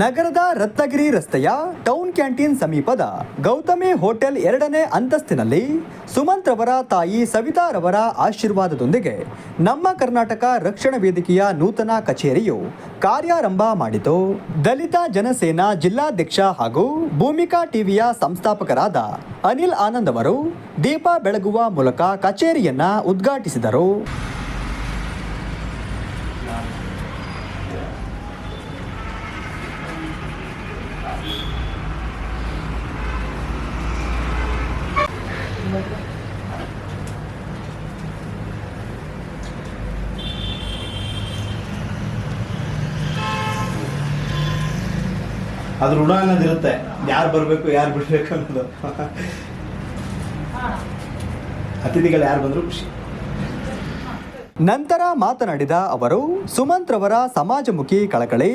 ನಗರದ ರತ್ನಗಿರಿ ರಸ್ತೆಯ town canteen ಸಮೀಪದ ಗೌತಮಿ ಹೋಟೆಲ್ ಎರಡನೇ ಅಂತಸ್ತಿನಲ್ಲಿ ಸುಮಂತ್ ರವರ ತಾಯಿ ಸವಿತಾರವರ ಆಶೀರ್ವಾದದೊಂದಿಗೆ ನಮ್ಮ ಕರ್ನಾಟಕ ರಕ್ಷಣಾ ವೇದಿಕೆಯ ನೂತನ ಕಚೇರಿಯು ಕಾರ್ಯಾರಂಭ ಮಾಡಿತು. ದಲಿತ ಜನಸೇನಾ ಜಿಲ್ಲಾಧ್ಯಕ್ಷ ಹಾಗೂ ಭೂಮಿಕಾ ಟಿವಿಯ ಸಂಸ್ಥಾಪಕರಾದ ಅನಿಲ್ ಆನಂದ್ ಅವರು ದೀಪ ಬೆಳಗುವ ಮೂಲಕ ಕಚೇರಿಯನ್ನ ಉದ್ಘಾಟಿಸಿದರು. ಅದ್ರ ಋಣ ಅನ್ನೋದಿರುತ್ತೆ ಯಾರು ಬರಬೇಕು ಯಾರು ಬಿಡಬೇಕು ಅನ್ನೋದು. ಅತಿಥಿಗಳು ಯಾರು ಬಂದರೂ ಖುಷಿ. ನಂತರ ಮಾತನಾಡಿದ ಅವರು, ಸುಮಂತ್ ರವರ ಸಮಾಜಮುಖಿ ಕಳಕಳಿ,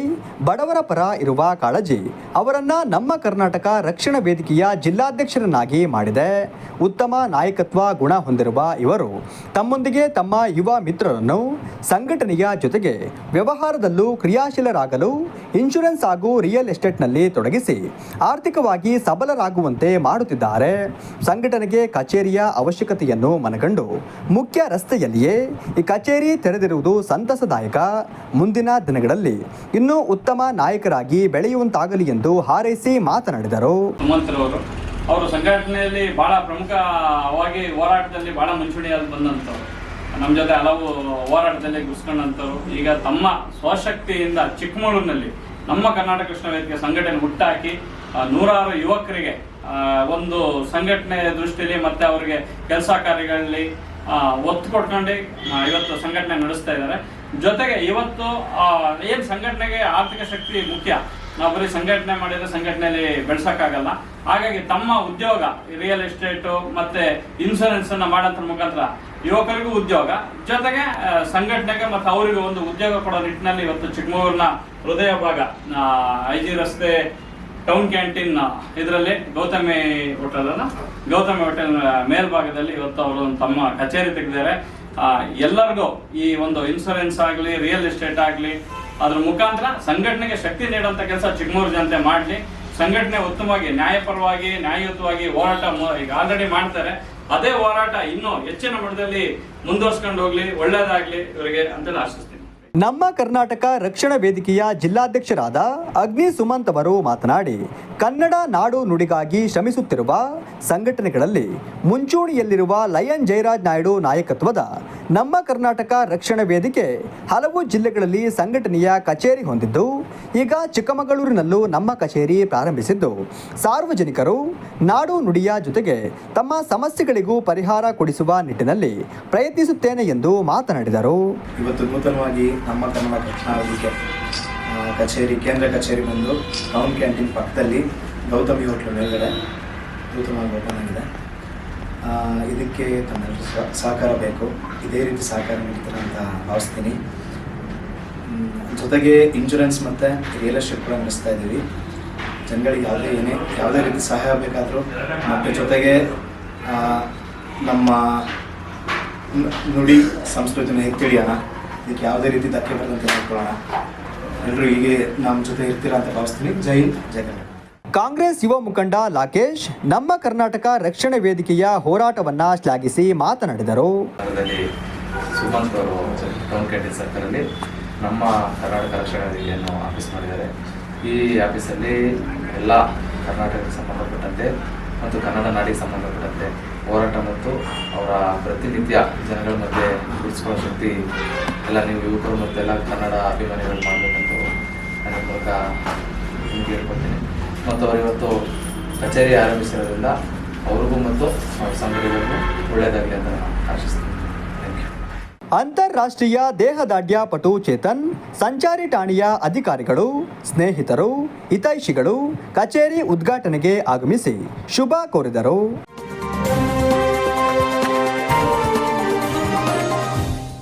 ಬಡವರ ಪರ ಇರುವ ಕಾಳಜಿ ಅವರನ್ನ ನಮ್ಮ ಕರ್ನಾಟಕ ರಕ್ಷಣಾ ವೇದಿಕೆಯ ಜಿಲ್ಲಾಧ್ಯಕ್ಷರನ್ನಾಗಿ ಮಾಡಿದೆ. ಉತ್ತಮ ನಾಯಕತ್ವ ಗುಣ ಹೊಂದಿರುವ ಇವರು ತಮ್ಮೊಂದಿಗೆ ತಮ್ಮ ಯುವ ಮಿತ್ರರನ್ನು ಸಂಘಟನೆಯ ಜೊತೆಗೆ ವ್ಯವಹಾರದಲ್ಲೂ ಕ್ರಿಯಾಶೀಲರಾಗಲು ಇನ್ಶೂರೆನ್ಸ್ ಹಾಗೂ ರಿಯಲ್ ಎಸ್ಟೇಟ್ನಲ್ಲಿ ತೊಡಗಿಸಿ ಆರ್ಥಿಕವಾಗಿ ಸಬಲರಾಗುವಂತೆ ಮಾಡುತ್ತಿದ್ದಾರೆ. ಸಂಘಟನೆಗೆ ಕಚೇರಿಯ ಅವಶ್ಯಕತೆಯನ್ನು ಮನಗಂಡು ಮುಖ್ಯ ರಸ್ತೆಯಲ್ಲಿಯೇ ಕಚೇರಿ ತೆರೆದಿರುವುದು ಸಂತಸದಾಯಕ. ಮುಂದಿನ ದಿನಗಳಲ್ಲಿ ಇನ್ನೂ ಉತ್ತಮ ನಾಯಕರಾಗಿ ಬೆಳೆಯುವಂತಾಗಲಿ ಎಂದು ಹಾರೈಸಿ ಮಾತನಾಡಿದರು. ಅವರು ಸಂಘಟನೆಯಲ್ಲಿ ಬಹಳ ಪ್ರಮುಖವಾಗಿ ಹೋರಾಟದಲ್ಲಿ ಬಹಳ ಮುಂಚೂಣಿಯಾಗಿ ಬಂದಂಥವ್ರು. ನಮ್ಮ ಜೊತೆ ಹಲವು ಹೋರಾಟದಲ್ಲಿ ಗುಸ್ಕೊಂಡಂಥವ್ರು. ಈಗ ತಮ್ಮ ಸ್ವಶಕ್ತಿಯಿಂದ ಚಿಕ್ಕಮಗಳೂರಿನಲ್ಲಿ ನಮ್ಮ ಕರ್ನಾಟಕ ಕೃಷ್ಣ ವೇದಿಕೆ ಸಂಘಟನೆ ಹುಟ್ಟಾಕಿ ನೂರಾರು ಯುವಕರಿಗೆ ಒಂದು ಸಂಘಟನೆ ದೃಷ್ಟಿಯಲ್ಲಿ ಮತ್ತು ಅವರಿಗೆ ಕೆಲಸ ಕಾರ್ಯಗಳಲ್ಲಿ ಒತ್ತು ಕೊಟ್ಕೊಂಡು ಇವತ್ತು ಸಂಘಟನೆ ನಡೆಸ್ತಾ ಇದ್ದಾರೆ. ಜೊತೆಗೆ ಇವತ್ತು ಏನು ಸಂಘಟನೆಗೆ ಆರ್ಥಿಕ ಶಕ್ತಿ ಮುಖ್ಯ? ನಾವು ಬರೀ ಸಂಘಟನೆ ಮಾಡಿದ್ರೆ ಸಂಘಟನೆಯಲ್ಲಿ ಬೆಳೆಸಕ್ಕಾಗಲ್ಲ. ಹಾಗಾಗಿ ತಮ್ಮ ಉದ್ಯೋಗ ರಿಯಲ್ ಎಸ್ಟೇಟು ಮತ್ತೆ ಇನ್ಸೂರೆನ್ಸ್ ಅನ್ನ ಮಾಡೋದ್ರ ಮುಖಾಂತರ ಯುವಕರಿಗೂ ಉದ್ಯೋಗ. ಜೊತೆಗೆ ಸಂಘಟನೆಗೆ ಮತ್ತೆ ಅವರಿಗೂ ಒಂದು ಉದ್ಯೋಗ ಕೊಡೋ ನಿಟ್ಟಿನಲ್ಲಿ ಇವತ್ತು ಚಿಕ್ಕಮಗಳೂರಿನ ಹೃದಯ ಭಾಗ ಐ ಜಿ ರಸ್ತೆ ಟೌನ್ ಕ್ಯಾಂಟೀನ್ ಇದರಲ್ಲಿ ಗೌತಮಿ ಹೋಟೆಲ್ ಅನ್ನ ಗೌತಮಿ ಹೋಟೆಲ್ ಮೇಲ್ಭಾಗದಲ್ಲಿ ಇವತ್ತು ಅವರು ತಮ್ಮ ಕಚೇರಿ ತೆಗೆದಿದ್ದಾರೆ. ಎಲ್ಲರಿಗೂ ಈ ಒಂದು ಇನ್ಸೂರೆನ್ಸ್ ಆಗಲಿ ರಿಯಲ್ ಎಸ್ಟೇಟ್ ಆಗಲಿ, ಅದ್ರ ಮುಖಾಂತರ ಸಂಘಟನೆಗೆ ಶಕ್ತಿ ನೀಡುವಂಥ ಕೆಲಸ ಚಿಕ್ಕಮೂರು ಜನತೆ ಮಾಡಲಿ. ಸಂಘಟನೆ ಉತ್ತಮವಾಗಿ, ನ್ಯಾಯಪರವಾಗಿ, ನ್ಯಾಯಯುತವಾಗಿ ಹೋರಾಟ ಈಗ ಆಲ್ರೆಡಿ ಮಾಡ್ತಾರೆ. ಅದೇ ಹೋರಾಟ ಇನ್ನೂ ಹೆಚ್ಚಿನ ಮಟ್ಟದಲ್ಲಿ ಮುಂದುವರ್ಸ್ಕೊಂಡು ಹೋಗ್ಲಿ, ಒಳ್ಳೇದಾಗ್ಲಿ ಇವರಿಗೆ ಅಂತ ಆಶಿಸ್ತೀನಿ. ನಮ್ಮ ಕರ್ನಾಟಕ ರಕ್ಷಣಾ ವೇದಿಕೆಯ ಜಿಲ್ಲಾಧ್ಯಕ್ಷರಾದ ಅಗ್ನಿ ಸುಮಂತ್ ಅವರು ಮಾತನಾಡಿ, ಕನ್ನಡ ನಾಡು ನುಡಿಗಾಗಿ ಶ್ರಮಿಸುತ್ತಿರುವ ಸಂಘಟನೆಗಳಲ್ಲಿ ಮುಂಚೂಣಿಯಲ್ಲಿರುವ ಲಯನ್ ಜಯರಾಜ್ ನಾಯ್ಡು ನಾಯಕತ್ವದ ನಮ್ಮ ಕರ್ನಾಟಕ ರಕ್ಷಣಾ ವೇದಿಕೆ ಹಲವು ಜಿಲ್ಲೆಗಳಲ್ಲಿ ಸಂಘಟನೆಯ ಕಚೇರಿ ಹೊಂದಿದ್ದು, ಈಗ ಚಿಕ್ಕಮಗಳೂರಿನಲ್ಲೂ ನಮ್ಮ ಕಚೇರಿ ಪ್ರಾರಂಭಿಸಿದ್ದು. ಸಾರ್ವಜನಿಕರು ನಾಡು ನುಡಿಯ ಜೊತೆಗೆ ತಮ್ಮ ಸಮಸ್ಯೆಗಳಿಗೂ ಪರಿಹಾರ ಕೊಡಿಸುವ ನಿಟ್ಟಿನಲ್ಲಿ ಪ್ರಯತ್ನಿಸುತ್ತೇನೆ ಎಂದು ಮಾತನಾಡಿದರು. ಇವತ್ತು ನೂತನವಾಗಿ ನಮ್ಮ ವೇದಿಕೆ ಕಚೇರಿ, ಕೇಂದ್ರ ಕಚೇರಿ ಬಂದು ಟೌನ್ ಕ್ಯಾಂಟೀನ್ ಪಕ್ಕದಲ್ಲಿ ಗೌತಮಿ ಹೋಟ್ಲು ಮೇಲ್ಗಡೆ ನೂತನವಾಗಿ ಓಪನ್ ಆಗಿದೆ. ಇದಕ್ಕೆ ತಮ್ಮೆಲ್ಲರ ಸಹ- ಸಹಕಾರ ಬೇಕು. ಇದೇ ರೀತಿ ಸಹಕಾರ ನೀಡ್ತಾರೆ ಅಂತ ಭಾವಿಸ್ತೀನಿ ಜೊತೆಗೆ ಇನ್ಶೂರೆನ್ಸ್ ಮತ್ತು ರಿಯಲ್ ಎಸ್ಟೇಟ್ ಕೂಡ ನಡೆಸ್ತಾ ಇದ್ದೀವಿ. ಜನಗಳಿಗೆ ಯಾವುದೇ ಏನೇ, ಯಾವುದೇ ರೀತಿ ಸಹಾಯ ಬೇಕಾದರೂ, ಮತ್ತು ಜೊತೆಗೆ ನಮ್ಮ ನುಡಿ ಸಂಸ್ಕೃತಿನ ಎತ್ತಿಡಿಯೋಣ ಇದಕ್ಕೆ ಯಾವುದೇ ರೀತಿ ಧಕ್ಕೆ ಬರದಂತೆ ಹೇಳ್ಕೊಳ್ಳೋಣ ಎಲ್ಲರೂ ಹೀಗೆ ನಮ್ಮ ಜೊತೆ ಇರ್ತೀರ ಅಂತ ಭಾವಿಸ್ತೀನಿ. ಜೈ ಹಿಂದ್, ಜೈ ಕನ್ನಡ ಕಾಂಗ್ರೆಸ್ ಯುವ ಮುಖಂಡ ಲಾಕೇಶ್ ನಮ್ಮ ಕರ್ನಾಟಕ ರಕ್ಷಣೆ ವೇದಿಕೆಯ ಹೋರಾಟವನ್ನ ಶ್ಲಾಘಿಸಿ ಮಾತನಾಡಿದರು. ಸುಮಂತ್ ಅವರು ಕ್ಯಾಂಟೀನ್ ಸರ್ಕಲಲ್ಲಿ ನಮ್ಮ ಕರ್ನಾಟಕ ರಕ್ಷಣಾ ವೇದಿಕೆಯನ್ನು ಆಫೀಸ್ ಮಾಡಿದ್ದಾರೆ. ಈ ಆಫೀಸಲ್ಲಿ ಎಲ್ಲ ಕರ್ನಾಟಕಕ್ಕೆ ಸಂಬಂಧಪಟ್ಟಂತೆ ಮತ್ತು ಕನ್ನಡ ನಾಡಿಗೆ ಸಂಬಂಧಪಟ್ಟಂತೆ ಹೋರಾಟ ಮತ್ತು ಅವರ ಪ್ರತಿನಿತ್ಯ ಜನಗಳ ಮಧ್ಯೆ ಗುರುತಿಸುವ ಶಕ್ತಿ ಎಲ್ಲ ನೀವು ಯುವಕರು ಮತ್ತೆಲ್ಲ ಕನ್ನಡ ಅಭಿಮಾನಿಗಳು ಮಾಡಬೇಕಂತ ನನ್ನ ಮೂಲಕ ನಿಮಗೆ ಮತ್ತು ಅವರು ಇವತ್ತು ಕಚೇರಿ ಆರಂಭಿಸಿರೋದ್ರಿಂದ ಅವ್ರಿಗೂ ಮತ್ತು ಅವ್ರ ಸಂಘಟನೆಗಳಿಗೂ ಒಳ್ಳೆಯದಾಗಲಿ ಅಂತ ಆಶಿಸ್ತೀನಿ. ಅಂತಾರಾಷ್ಟ್ರೀಯ ದೇಹದಾಢ್ಯ ಪಟು ಚೇತನ್, ಸಂಚಾರಿ ಠಾಣೆಯ ಅಧಿಕಾರಿಗಳು, ಸ್ನೇಹಿತರು, ಹಿತೈಷಿಗಳು ಕಚೇರಿ ಉದ್ಘಾಟನೆಗೆ ಆಗಮಿಸಿ ಶುಭ ಕೋರಿದರು.